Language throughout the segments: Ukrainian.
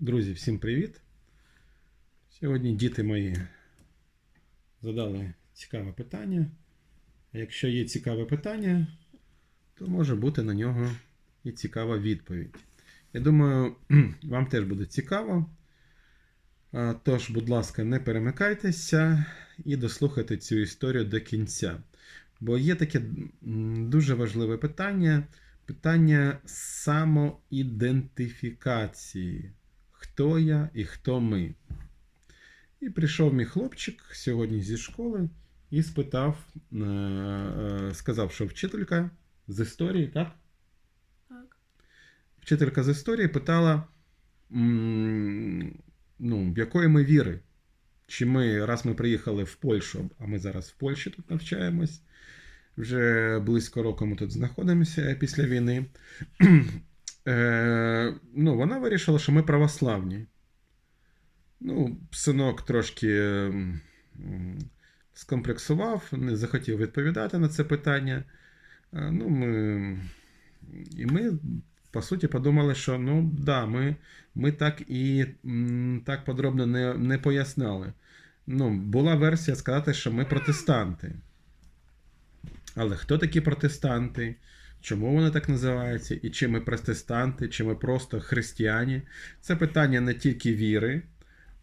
Друзі, всім привіт! Сьогодні діти мої задали цікаве питання. А якщо є цікаве питання, то може бути на нього і цікава відповідь. Я думаю, вам теж буде цікаво. Тож, будь ласка, не перемикайтеся і дослухайте цю історію до кінця. Бо є таке дуже важливе питання питання самоідентифікації. Хто я і хто ми? І прийшов мій хлопчик сьогодні зі школи і спитав, е, е, сказав, що вчителька з історії, так? Так. Вчителька з історії питала, ну, якої ми віри? Чи ми, раз ми приїхали в Польщу, а ми зараз в Польщі тут навчаємось, вже близько року ми тут знаходимося після війни. Е, ну, вона вирішила, що ми православні. Ну, синок трошки м, скомплексував, не захотів відповідати на це питання. Е, Ну, ми, і ми, по суті, подумали, що ну, да, ми, ми так і так подробно не, не поясняли. Ну, була версія сказати, що ми протестанти. Але хто такі протестанти? Чому вони так називаються? І чи ми протестанти, чи ми просто християні? Це питання не тільки віри,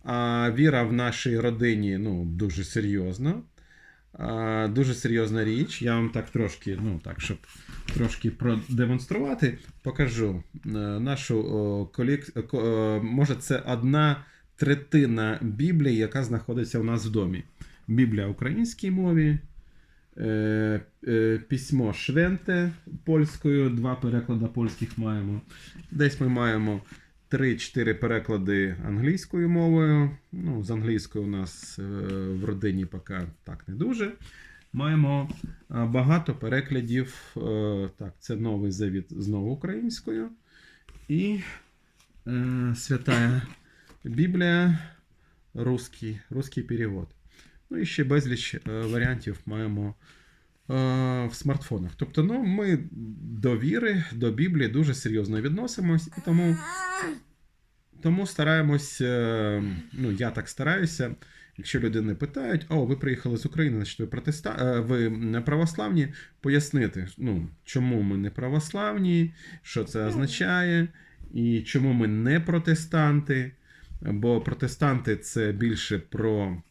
а віра в нашій родині ну, дуже серйозно. А, Дуже серйозна річ. Я вам так трошки, ну так, щоб трошки продемонструвати, покажу е, нашу о, колік... ко- е, може, це одна третина Біблії, яка знаходиться у нас в домі. Біблія в українській мові, е, е, письмо Швенте польською, два переклади польських маємо. Десь ми маємо 3-4 переклади англійською мовою. Ну, з англійською у нас е, в родині поки так не дуже. Маємо е, багато перекладів. е, Так, це новий завіт знову українською. І е, свята Біблія, русський, русський перевод. Ну і ще безліч е, варіантів маємо е, в смартфонах. Тобто, ну, ми до віри, до Біблії дуже серйозно відносимось, і тому, тому стараємось, е, ну, я так стараюся. Якщо людини питають, о, ви приїхали з України, значить ви протеста... ви не православні, пояснити, ну, чому ми не православні, що це означає, і чому ми не протестанти. Бо протестанти це більше про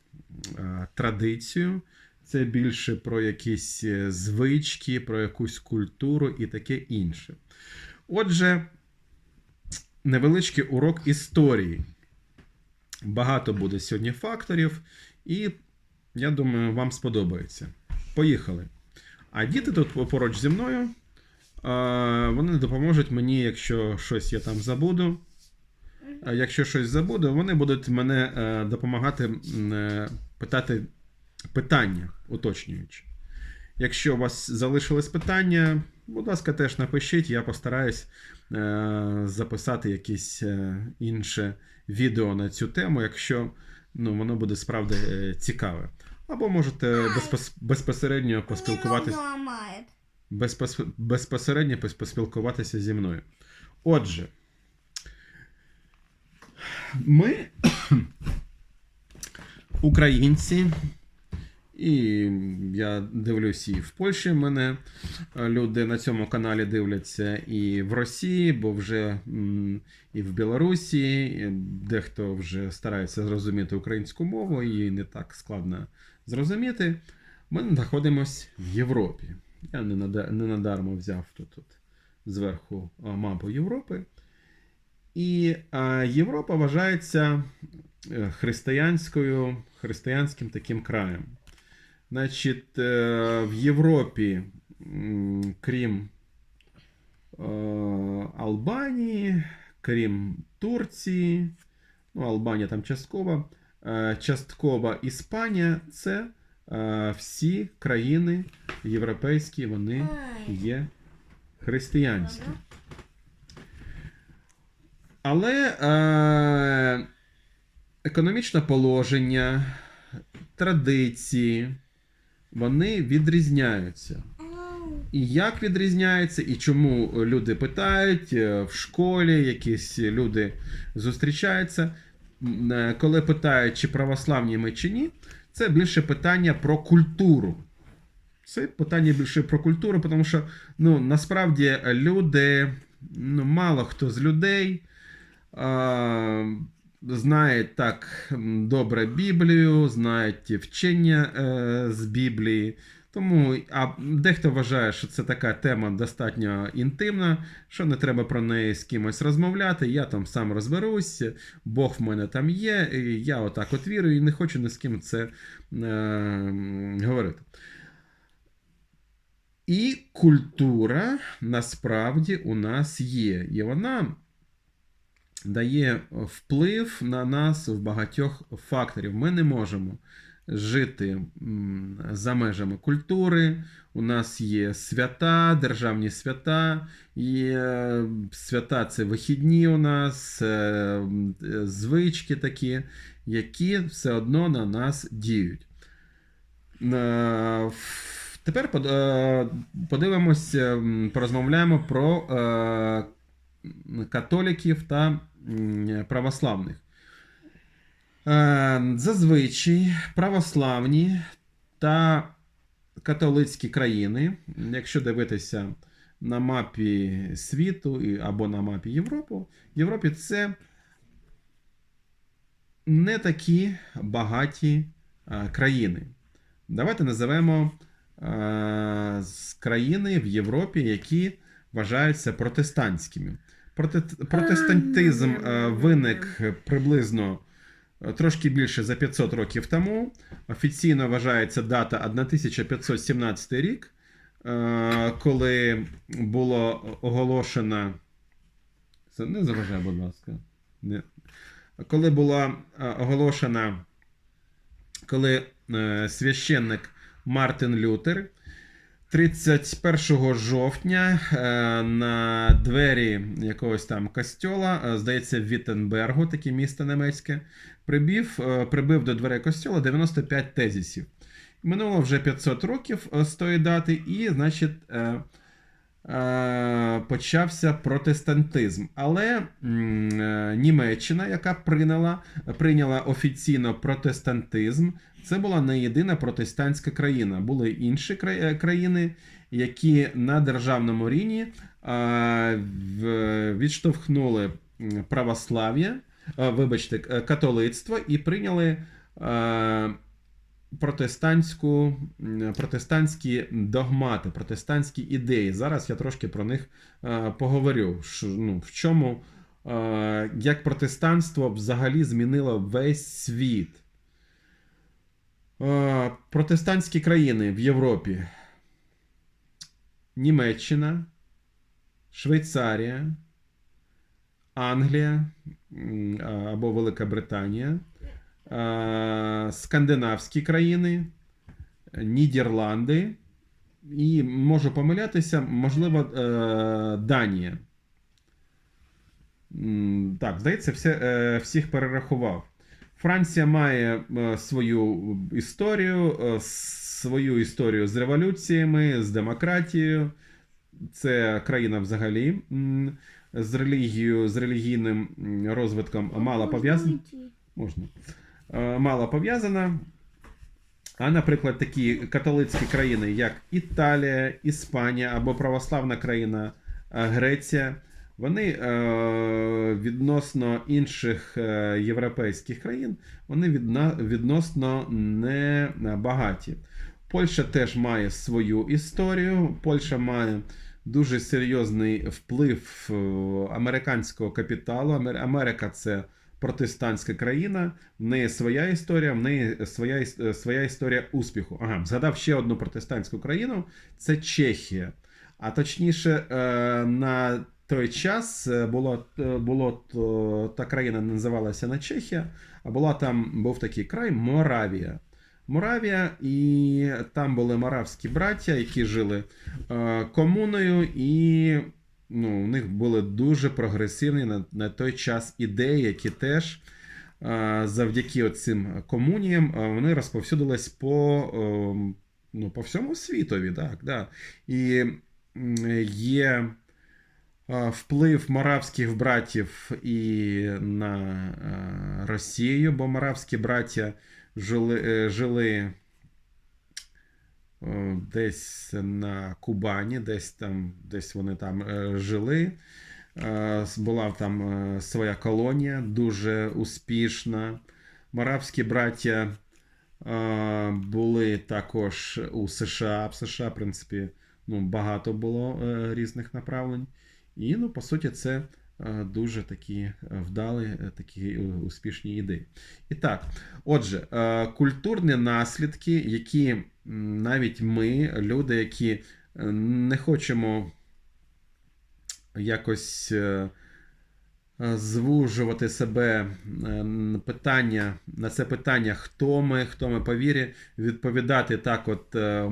традицію, це більше про якісь е, звички, про якусь культуру і таке інше. Отже, невеличкий урок історії. Багато буде сьогодні факторів, і я думаю, вам сподобається. Поїхали. А діти тут поруч зі мною. е, Вони допоможуть мені, якщо щось я там забуду. Якщо щось забуду, вони будуть мене е, допомагати е, питати питання, уточнюючи. Якщо у вас залишились питання, будь ласка, теж напишіть, я постараюсь е, записати якесь е, інше відео на цю тему, якщо ну, воно буде справді е, цікаве. Або можете безпос- безпосередньо поспілкуватися безпос- безпосередньо поспілкуватися зі мною. Отже, ми українці, і я дивлюсь і в Польщі мене е, люди на цьому каналі дивляться, і в Росії, бо вже і в Білорусі, і дехто вже старається зрозуміти українську мову, її не так складно зрозуміти. Ми знаходимося в Європі. Я не, не надармо взяв тут, тут зверху мапу Європи. І а, Європа вважається е, християнською, християнським таким краєм. Значить, е, в Європі, крім е, Албанії, крім Турції, ну, Албанія там частково, е, частково Іспанія це е, всі країни європейські, вони є християнські. Але е, економічне положення, традиції, вони відрізняються. і як відрізняється, і чому люди питають е, в школі, якісь люди зустрічаються. Е, Коли питають, чи православні ми чи ні, це більше питання про культуру. Це питання більше про культуру, тому що ну, насправді люди, ну, мало хто з людей а, знає так добре Біблію, знають вчення е, з Біблії. Тому а дехто вважає, що це така тема достатньо інтимна, що не треба про неї з кимось розмовляти. Я там сам розберусь, Бог в мене там є, і я отак от вірю і не хочу ні з ким це е, говорити. І культура насправді у нас є. І вона дає вплив на нас в багатьох факторів. Ми не можемо жити за межами культури. У нас є свята, державні свята, є свята це вихідні у нас, е, е, звички такі, які все одно на нас діють. Е, Тепер под- е, подивимось, е, порозмовляємо про католиків та православних. Е, Зазвичай православні та католицькі країни, якщо дивитися на мапі світу або на мапі Європи, Європі це не такі багаті е, країни. Давайте називемо е, країни в Європі, які вважаються протестантськими. Проте- Протестантизм е, виник приблизно е, трошки більше за 500 років тому. Офіційно вважається дата 1517 рік, е, коли було оголошено. Це не заважай, будь ласка. Не. Коли була е, оголошена, коли е, священник Мартин Лютер 31 жовтня е, на двері якогось там костьола, е, здається, в Віттенбергу, таке місто немецьке, прибив, е, прибив до дверей костьола 95 тезісів. Минуло вже 500 років з тої дати, і, значить, почався протестантизм. Але Німеччина, яка прийняла, прийняла офіційно протестантизм, це була не єдина протестантська країна. Були інші е, країни, які на державному рівні е, відштовхнули православ'я, е, вибачте, католицтво і прийняли. Протестантську, протестантські догмати, протестантські ідеї. Зараз я трошки про них поговорю. Ну, в чому, як протестанство взагалі змінило весь світ. Протестантські країни в Європі. Німеччина, Швейцарія, Англія або Велика Британія, скандинавські країни, Нідерланди і можу помилятися, можливо, е, Данія. Так, здається, все, е, всіх перерахував. Франція має е, свою історію, е, свою історію з революціями, з демократією. Це країна взагалі з релігією, з релігійним розвитком мало пов'язана. Можна. Е, Мало пов'язана. А, наприклад, такі католицькі країни, як Італія, Іспанія або православна країна Греція, вони е, відносно інших е, європейських країн, вони відносно не багаті. Польща теж має свою історію. Польща має дуже серйозний вплив е, американського капіталу. Америка це протестантська країна, в неї своя історія, в неї своя, е, своя історія успіху. Ага, згадав ще одну протестантську країну це Чехія. А точніше, е, на той час е, було, е, було та країна називалася не Чехія, а була там був такий край Моравія. Моравія, і там були моравські браття, які жили е, комуною, і ну, у них були дуже прогресивні на, на той час ідеї, які теж е, завдяки цим комуніям е, вони розповсюдились по, е, ну, по всьому світові, так, да. І є вплив моравських братів і на Росію, бо моравські браття жили, е, жили е, десь на Кубані, десь там, десь вони там е, жили. Е, Була там е, своя колонія, дуже успішна. Моравські браття е, були також у США. В США, в принципі, ну, багато було е, різних направлень. І, ну, по суті, це е, дуже такі е, вдалі, е, такі успішні ідеї. І так, отже, культурні наслідки, які навіть ми, люди, які не хочемо якось звужувати себе е, питання на це питання, хто ми, хто ми по вірі, відповідати так, от е,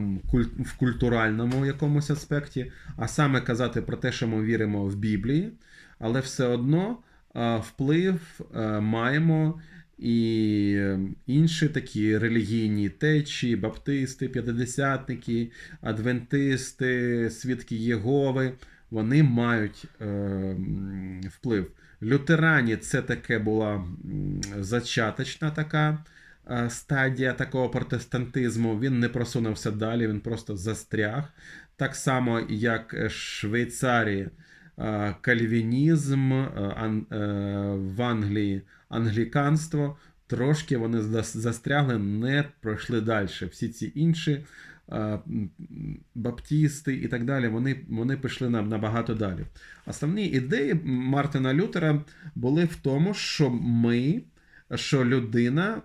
в культуральному якомусь аспекті, а саме казати про те, що ми віримо в Біблії, але все одно е, вплив е, маємо. І е, інші такі релігійні течії, баптисти, п'ятидесятники, адвентисти, свідки Єгови, вони мають е, вплив. Лютерані це таке була зачаточна така е, стадія такого протестантизму. Він не просунувся далі, він просто застряг. Так само, як е, Швейцарії, е, кальвінізм, в Англії англіканство. Трошки вони застрягли, не пройшли далі. Всі ці інші баптісти і так далі, вони, вони пішли нам набагато далі. Основні ідеї Мартина Лютера були в тому, що ми, що людина,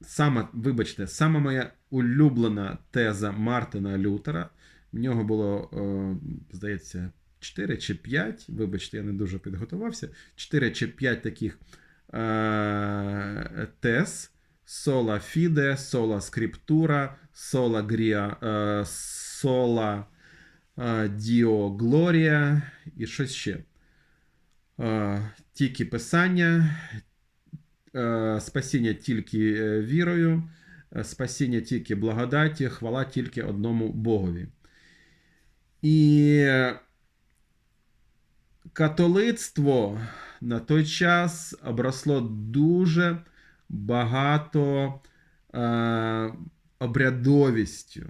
саме, вибачте, саме моя улюблена теза Мартина Лютера. В нього було, здається, 4 чи 5, вибачте, я не дуже підготувався. 4 чи 5 таких е, тез. Сола фіде, сола скриптура, сола грія, сола діо глорія і щось ще. Е, Тільки писання, е, спасіння тільки е, вірою, спасіння тільки благодаті, хвала тільки одному Богові. І католицтво на той час обросло дуже багато обрядовістю.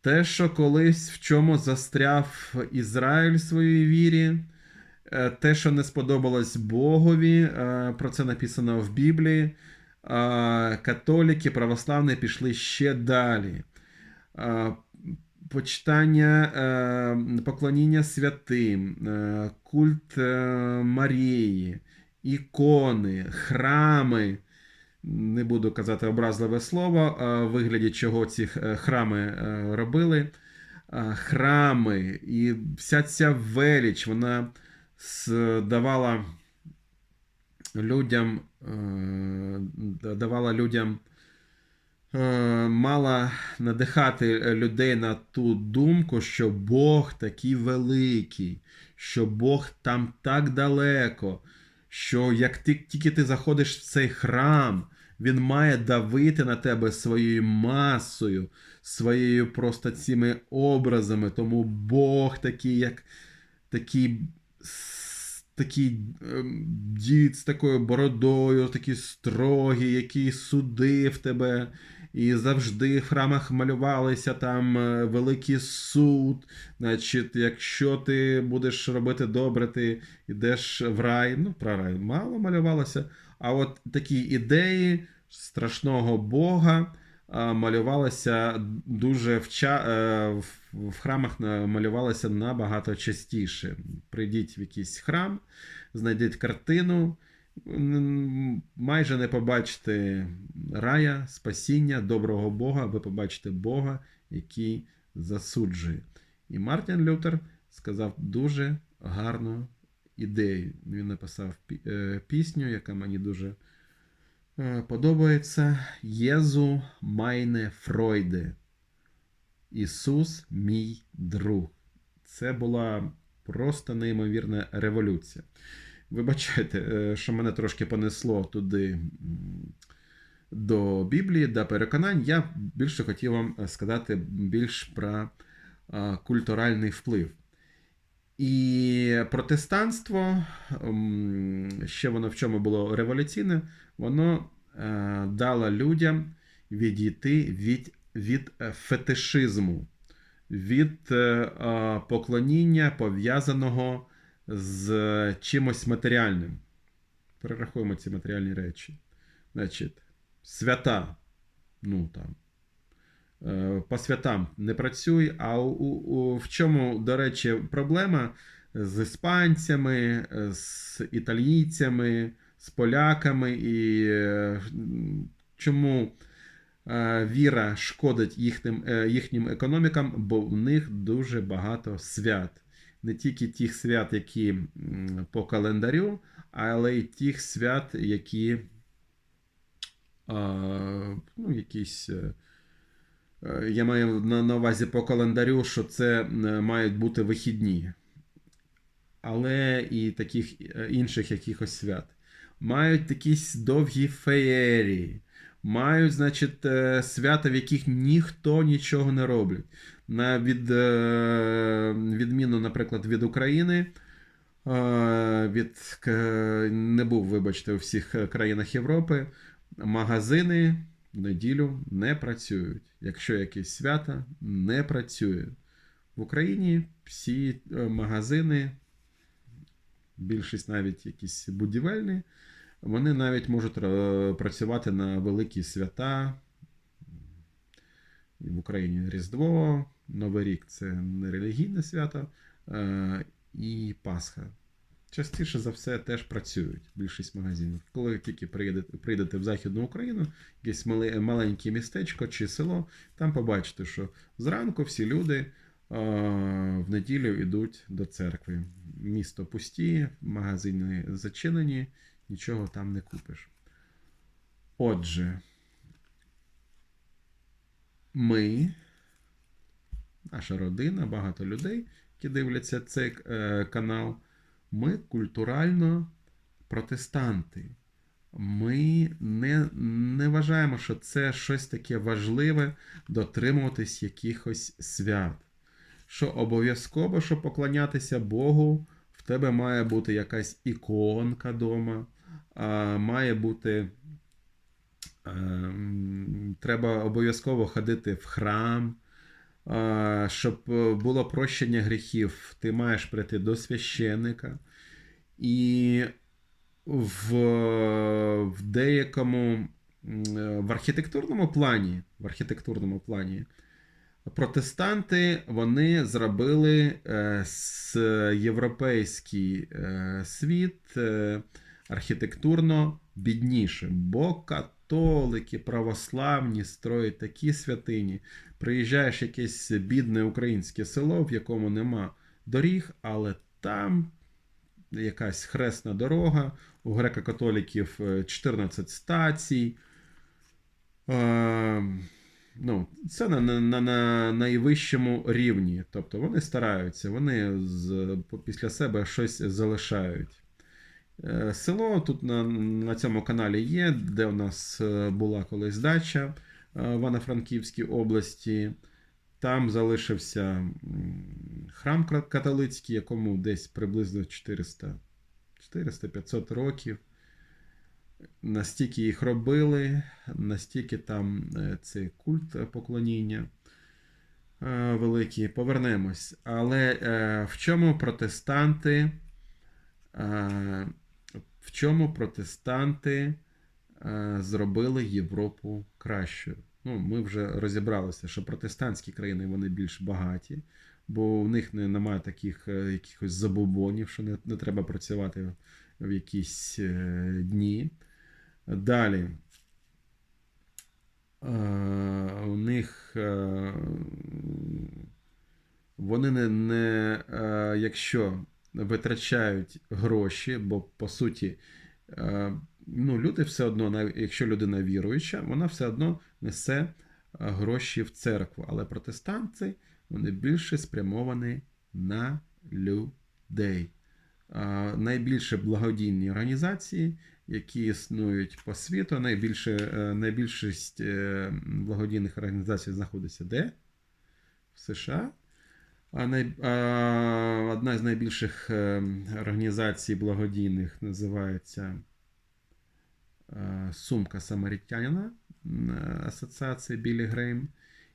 Те, що колись в чому застряв Ізраїль в своїй вірі, е, те, що не сподобалось Богові, е, про це написано в Біблії. е, Католіки, православні пішли ще далі. Почитання, поклоніння святим, культ Марії, ікони, храми. Не буду казати образливе слово, в вигляді чого ці е, храми е, робили. Е, Храми і вся ця велич, вона давала людям, давала людям мала надихати людей на ту думку, що Бог такий великий, що Бог там так далеко, що як ти, тільки ти заходиш в цей храм, він має давити на тебе своєю масою, своєю просто цими образами. Тому Бог такий, як такий. Такий ем, дід з такою бородою, такий строгий, який судив тебе, і завжди в храмах малювалися там е, великий суд. Значить, якщо ти будеш робити добре, ти йдеш в рай. Ну, про рай мало малювалося. А от такі ідеї страшного Бога малювалися дуже вча... е, в- храмах малювалися набагато частіше. Прийдіть в якийсь храм, знайдіть картину, майже не побачите рая, спасіння, доброго Бога, ви побачите Бога, який засуджує. І Мартін Лютер сказав дуже гарну ідею. Він написав е, пісню, яка мені дуже е, подобається. Єзу майне Фройде. Ісус мій друг. Це була просто неймовірна революція. Вибачайте, е, що мене трошки понесло туди до Біблії, до переконань, я більше хотів вам сказати більш про культуральний вплив. І протестанство, ще воно в чому було революційне, воно е, дало людям відійти від, від е, фетишизму, від поклоніння пов'язаного з чимось матеріальним. Перерахуємо ці матеріальні речі. Значить, свята. Ну там. Е, По святам не працюй. А у, у, в чому, до речі, проблема з іспанцями, е, з італійцями, з поляками і е, чому е, віра шкодить їхнім, е, їхнім економікам, бо в них дуже багато свят. Не тільки тих свят, які по календарю, але й тих свят, які ну, якісь. е, е, Я маю на, увазі по календарю, що це е, мають бути вихідні. Але і таких інших якихось свят. Мають якісь довгі феєрії. Мають, значить, е, свята, в яких ніхто нічого не робить. На від, е, відміну, наприклад, від України. е, Від, не був, вибачте, у всіх країнах Європи. Магазини в неділю не працюють. Якщо якесь свято, не працює. В Україні всі магазини, більшість навіть якісь будівельні, вони навіть можуть е, працювати на великі свята. В Україні Різдво, Новий рік це не релігійне свято, е, і Пасха. Частіше за все теж працюють більшість магазинів. Коли тільки приїдете, прийдете в Західну Україну, якесь мале- маленьке містечко чи село, там побачите, що зранку всі люди е, в неділю йдуть до церкви. Місто пусті, магазини зачинені, нічого там не купиш. Отже, ми, наша родина, багато людей, які дивляться цей е, канал, ми культурально протестанти. Ми не, не вважаємо, що це щось таке важливе дотримуватись якихось свят. Що обов'язково, щоб поклонятися Богу, в тебе має бути якась іконка вдома, має бути. Треба обов'язково ходити в храм, щоб е, було прощення гріхів, ти маєш прийти до священника. І в, в деякому е, в архітектурному плані, в архітектурному плані протестанти вони зробили е, с, європейський е, світ е, архітектурно біднішим, бо католики, православні строять такі святині. Приїжджаєш в якесь бідне українське село, в якому нема доріг, але там якась хресна дорога, у греко-католиків е, 14 стацій. Е, ну, це на, на, на найвищому рівні. Тобто вони стараються, вони з, після себе щось залишають. Е, Село тут на, на цьому каналі є, де у нас е, була колись дача е, в Івано-Франківській області. Там залишився храм католицький, якому десь приблизно 400 400-500 років. Настільки їх робили, настільки там е, цей культ е, поклоніння е, великий. Повернемось. Але е, в чому протестанти? В чому протестанти е, зробили Європу кращою? Ну, ми вже розібралися, що протестантські країни вони більш багаті, бо в них не, немає таких е, якихось забобонів, що не, не треба працювати в якісь е, дні. Далі. Е, у них е, вони не, не е, якщо витрачають гроші, бо по суті, е, ну, люди все одно, якщо людина віруюча, вона все одно несе е, гроші в церкву. Але протестанти вони більше спрямовані на людей. Найбільше благодійні організації, які існують по світу. Найбільше, е, найбільшість е, благодійних організацій знаходиться де? В США. Одна з найбільших е, організацій благодійних називається е, Сумка Самарітянина Асоціації Білі Грейм.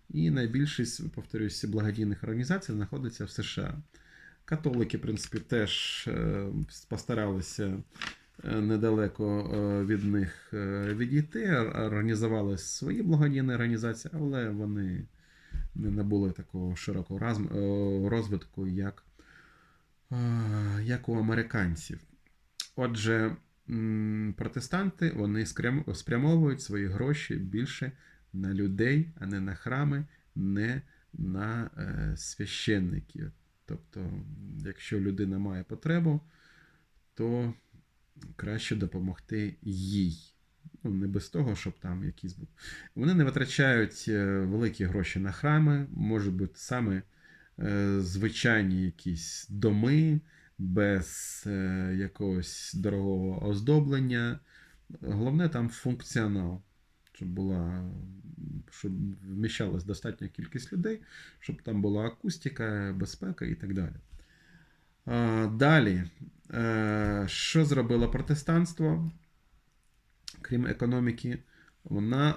І найбільшість, повторюсь, благодійних організацій знаходиться в США. Католики, в принципі, теж е, постаралися недалеко від них відійти, організували свої благодійні організації, але вони не набули такого широкого е, розвитку, як, е, як у американців. Отже, протестанти вони спрямовують свої гроші більше на людей, а не на храми, не на е, священників. Тобто, якщо людина має потребу, то краще допомогти їй. Ну, не без того, щоб там якісь був. Вони не витрачають е, великі гроші на храми, може бути саме е, звичайні якісь доми без е, якогось дорогого оздоблення. Головне там функціонал, щоб була, щоб вміщалась достатня кількість людей, щоб там була акустика, безпека і так далі. Далі, що зробило протестанство? Крім економіки, вона,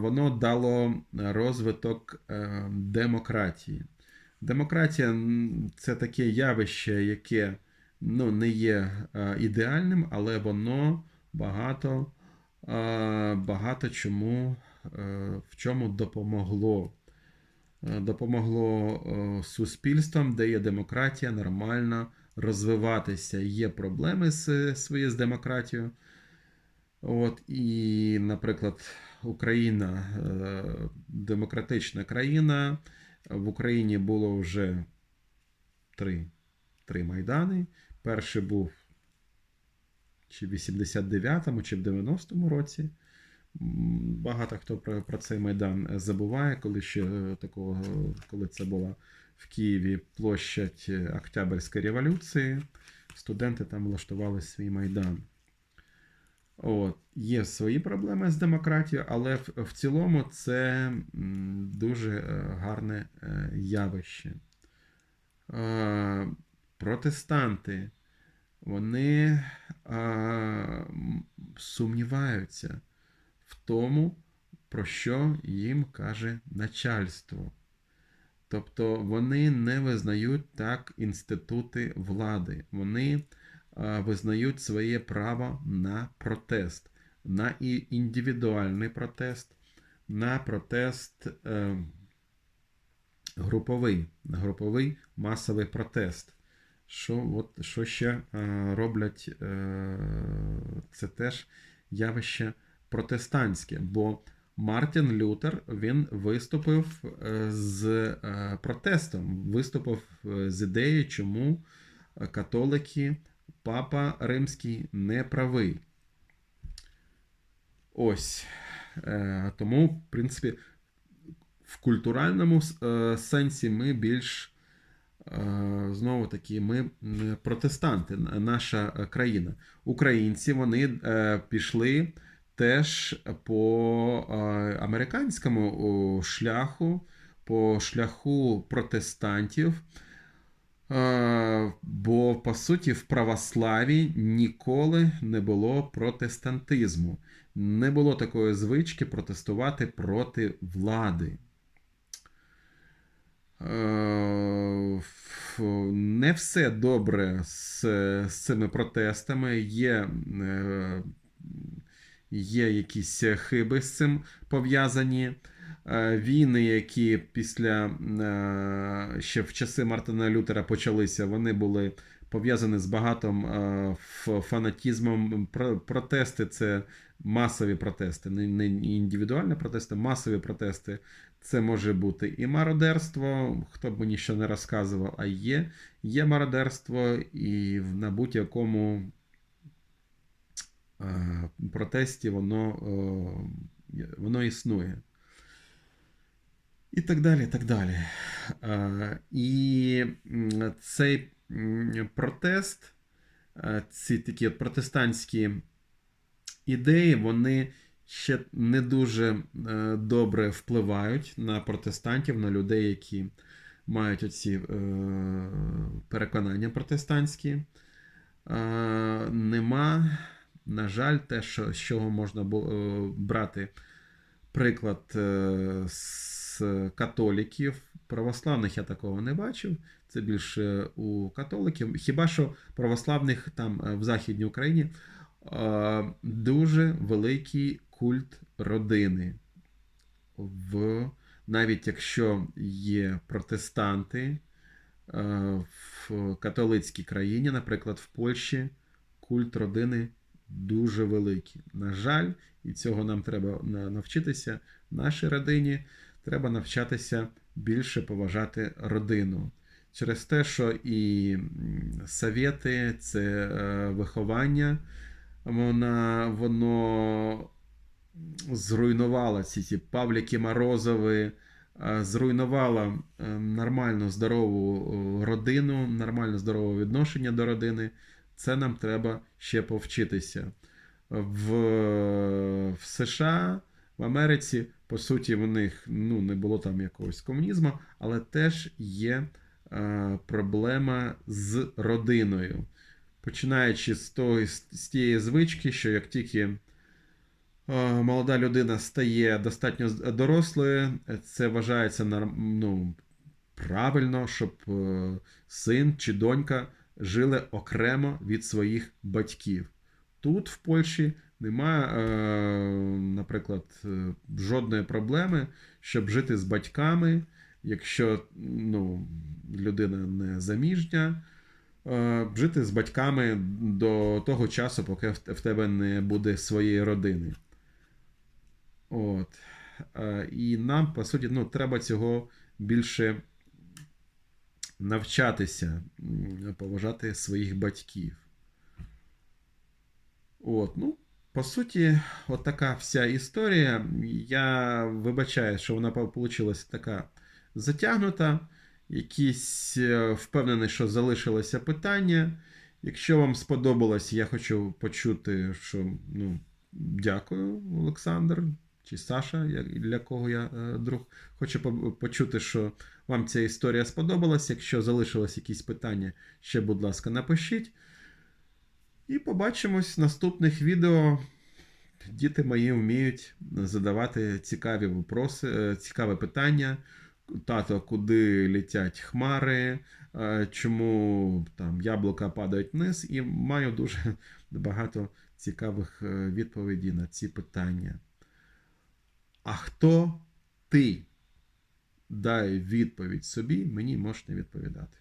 воно дало розвиток е, демократії. Демократія це таке явище, яке ну, не є е, ідеальним, але воно багато, е, багато чому е, в чому допомогло. Е, Допомогло е, суспільствам, де є демократія, нормально розвиватися. Є проблеми з з демократією. От, і, наприклад, Україна е, демократична країна. В Україні було вже три, три майдани. Перший був чи в 89-му, чи в 90-му році. Багато хто про, про цей майдан забуває, коли ще такого, коли це була в Києві площадь Октябрьської революції. Студенти там влаштували свій майдан. От, є свої проблеми з демократією, але в, в цілому це дуже е, гарне е, явище. Е, Протестанти, вони сумніваються в тому, про що їм каже начальство. Тобто вони не визнають так інститути влади. Вони визнають своє право на протест, на індивідуальний протест, на протест е, груповий, на груповий масовий протест. Що, от, що ще е, роблять, е, це теж явище протестантське, бо Мартін Лютер він виступив з протестом, виступив з ідеєю, чому католики, папа римський не правий. Ось. Е, Тому, в принципі, в культуральному е, сенсі ми більш е, знову таки, ми протестанти, наша країна. Українці вони пішли теж по американському шляху, по шляху протестантів. Е, Бо, по суті, в православі ніколи не було протестантизму. Не було такої звички протестувати проти влади. Е, Не все добре з, з цими протестами. Є, е, є якісь хиби з цим пов'язані. Е, Війни, які після е, ще в часи Мартина Лютера почалися, вони були пов'язані з багатим е, фанатізмом. Протести це масові протести, не, індивідуальні протести, масові протести. Це може бути і мародерство, хто б мені ще не розказував, а є, є мародерство, і на будь-якому протесті воно, воно існує. І так далі, так далі. Е, І цей протест, е, ці такі от протестантські ідеї вони ще не дуже е, добре впливають на протестантів, на людей, які мають оці переконання протестантські. Нема, на жаль, те, що, з чого можна було брати приклад е, католіків. Православних я такого не бачив. Це більше у католиків. Хіба що православних там е, в Західній Україні е, дуже великий культ родини. В, навіть якщо є протестанти е, в католицькій країні, наприклад, в Польщі, культ родини дуже великий. На жаль, і цього нам треба навчитися. Нашій родині треба навчатися більше поважати родину. Через те, що і совєти, це е, виховання, вона, воно зруйнувало ці, ці Павліки Морозови, е, зруйнувало е, нормальну здорову родину, нормально здорове відношення до родини. Це нам треба ще повчитися. В, в США, в Америці, по суті, в них ну, не було там якогось комунізму, але теж є е, проблема з родиною. Починаючи з, того, з тієї звички, що як тільки е, молода людина стає достатньо дорослою, це вважається ну, правильно, щоб е, син чи донька жили окремо від своїх батьків. Тут, в Польщі, немає, е, наприклад, е, жодної проблеми, щоб жити з батьками, якщо ну, людина не заміжня, е, жити з батьками до того часу, поки в тебе не буде своєї родини. От. І нам, по суті, ну, треба цього більше навчатися поважати своїх батьків. От, ну, по суті, от така вся історія. Я вибачаю, що вона вийшла така затягнута. Якісь е, впевнений, що залишилося питання. Якщо вам сподобалось, я хочу почути, що ну, дякую, Олександр чи Саша, для кого я е, друг. Хочу почути, що вам ця історія сподобалась. Якщо залишилось якісь питання, ще, будь ласка, напишіть. І побачимось в наступних відео. Діти мої вміють задавати цікаві вопроси, е, цікаві питання. Тато, куди летять хмари, е, чому там яблука падають вниз, і маю дуже багато цікавих е, відповідей на ці питання. А хто ти? Дай відповідь собі, мені можеш не відповідати.